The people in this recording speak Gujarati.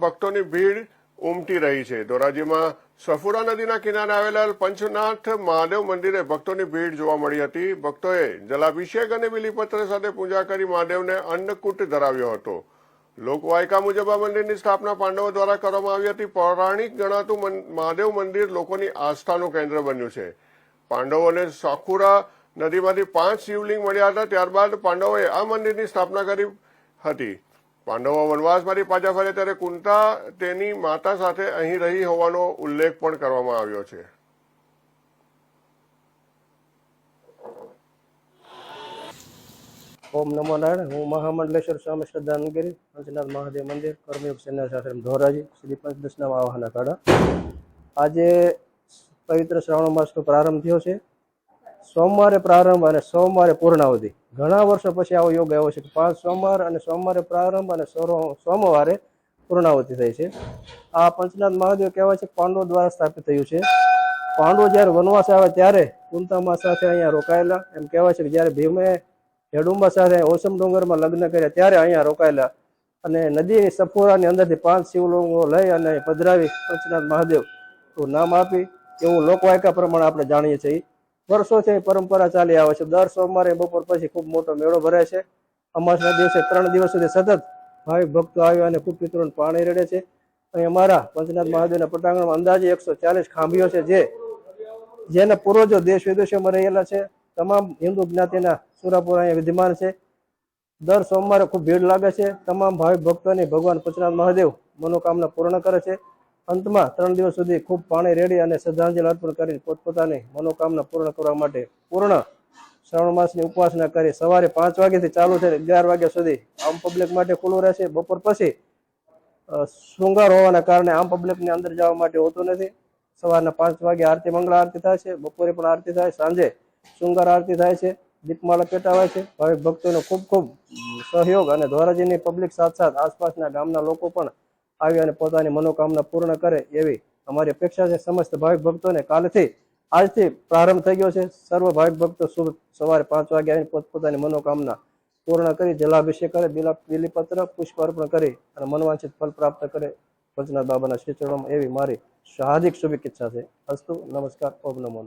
ભક્તોની ભીડ ઉમટી રહી છે. ધોરાજીમાં સફુરા નદીના કિનારે આવેલા પંચનાથ મહાદેવ મંદિરે ભક્તોની ભીડ જોવા મળી હતી. ભક્તોએ જલાભિષેક અને બિલીપત્ર સાથે પૂજા કરી મહાદેવને અન્નકૂટ ધરાવ્યો હતો. લોકવાયકા મુજબ આ મંદિરની સ્થાપના પાંડવો દ્વારા કરવામાં આવી હતી. પૌરાણિક ગણાતું મહાદેવ મંદિર લોકોની આસ્થાનું કેન્દ્ર બન્યું છે. પાંડવોને સાખુરા નદીમાંથી પાંચ શિવલિંગ મળ્યા હતા. ત્યારબાદ પાંડવોએ આ મંદિરની સ્થાપના કરી હતી. પાંડવો વનવાસમાંથી પાછા ફરે ત્યારે કુંતા તેની માતા સાથે અહીં રહી હોવાનો ઉલ્લેખ પણ કરવામાં આવ્યો છે. ઓમ નમો નારાયણ, હું મહામંડલેશ્વર સ્વામી શ્રદ્ધાનગીરી પંચનાથ મહાદેવ મંદિર કર્મયુગ સેના સાથે ધોરાજી, શ્રી પંચદશના વાહના કાઢા આજે પવિત્ર શ્રાવણ માસનો પ્રારંભ થયો છે. સોમવારે પ્રારંભ અને સોમવારે પૂર્ણાવધિ. ઘણા વર્ષો પછી આવો યોગ આવ્યો છે કે પાંચ સોમવાર અને સોમવારે પ્રારંભ અને સોમવારે પૂર્ણાવધિ થઈ છે. આ પંચનાથ મહાદેવ કહેવાય છે પાંડવો દ્વારા સ્થાપિત થયું છે. પાંડવો જ્યારે વનવાસ આવે ત્યારે કુંતામા સાથે અહીંયા રોકાયેલા. એમ કહેવાય છે કે જ્યારે ભીમે હેડુંબા સાથે ઓસમ ડુંગરમાં લગ્ન કર્યા ત્યારે અહીંયા રોકાયેલા. અને નદીની સફોરાની અંદરથી પાંચ શિવલિંગો લઈ અને પધરાવી પંચનાથ મહાદેવ નામ આપી. એવું લોકવાયકા પ્રમાણે આપણે જાણીએ છીએ. વર્ષોથી એ પરંપરા ચાલી આવે છે. દર સોમવારે બપોર પછી ખૂબ મોટો મેળો ભરાય છે. અમાસના દિવસે ત્રણ દિવસ સુધી સતત ભાવિક ભક્તો આવ્યા અને ખૂબ પિતૃને પાણી રેડે છે. અહીં અમારા પંચનાથ મહાદેવના પટાંગણમાં અંદાજે એકસો ચાલીસ ખાંભીઓ છે જે, જેના પૂર્વજો દેશ વિદેશોમાં રહેલા છે. તમામ હિન્દુ જ્ઞાતિના સુરાપુરા અહીંયા વિદ્યમાન છે. દર સોમવારે ખૂબ ભીડ લાગે છે. તમામ ભાવિક ભક્તોની ભગવાન પંચનાથ મહાદેવ મનોકામના પૂર્ણ કરે છે. અંતમાં ત્રણ દિવસ સુધી ખૂબ પાણી રેડી અને શ્રદ્ધાંજલિ અર્પણ કરી પોતપોતાની મનોકામના પૂર્ણ કરવા માટે પૂર્ણ શ્રાવણ માસની ઉપાસના કરી સવારે પાંચ વાગ્યાથી ચાલુ થઈને અગિયાર વાગ્યા સુધી આમ પબ્લિક માટે ખુલ્લું રહેશે. બપોર પછી શૃંગાર હોવાના કારણે આમ પબ્લિકની અંદર જવા માટે હોતું નથી. સવારના પાંચ વાગે આરતી, મંગળા આરતી થાય છે. બપોરે પણ આરતી થાય. સાંજે શૃંગાર આરતી થાય છે. દીપમાળા પેટાવાય છે. ભાવિક ભક્તોનો ખૂબ ખૂબ સહયોગ અને ધોરાજીની પબ્લિક સાથ સાથ આસપાસના ગામના લોકો પણ આવી અને પોતાની મનોકામના પૂર્ણ કરે એવી અમારી અપેક્ષા છે. સમસ્ત ભાવિક ભક્તોને કાલથી, આજથી પ્રારંભ થઈ ગયો છે. સર્વ ભાવિક ભક્તો શુભ સવારે પાંચ વાગે આવીને પોતપોતાની મનોકામના પૂર્ણ કરી, જલાભિષેક કરે, બિલા, બિલીપત્ર, પુષ્પ અર્પણ કરી અને મનવાંછિત ફલ પ્રાપ્ત કરે ભજનાથ બાબાના શ્રી એવી મારી સાહજિક શુભેચ્છા છે. અસ્તુ, નમસ્કાર, ઓમ નમો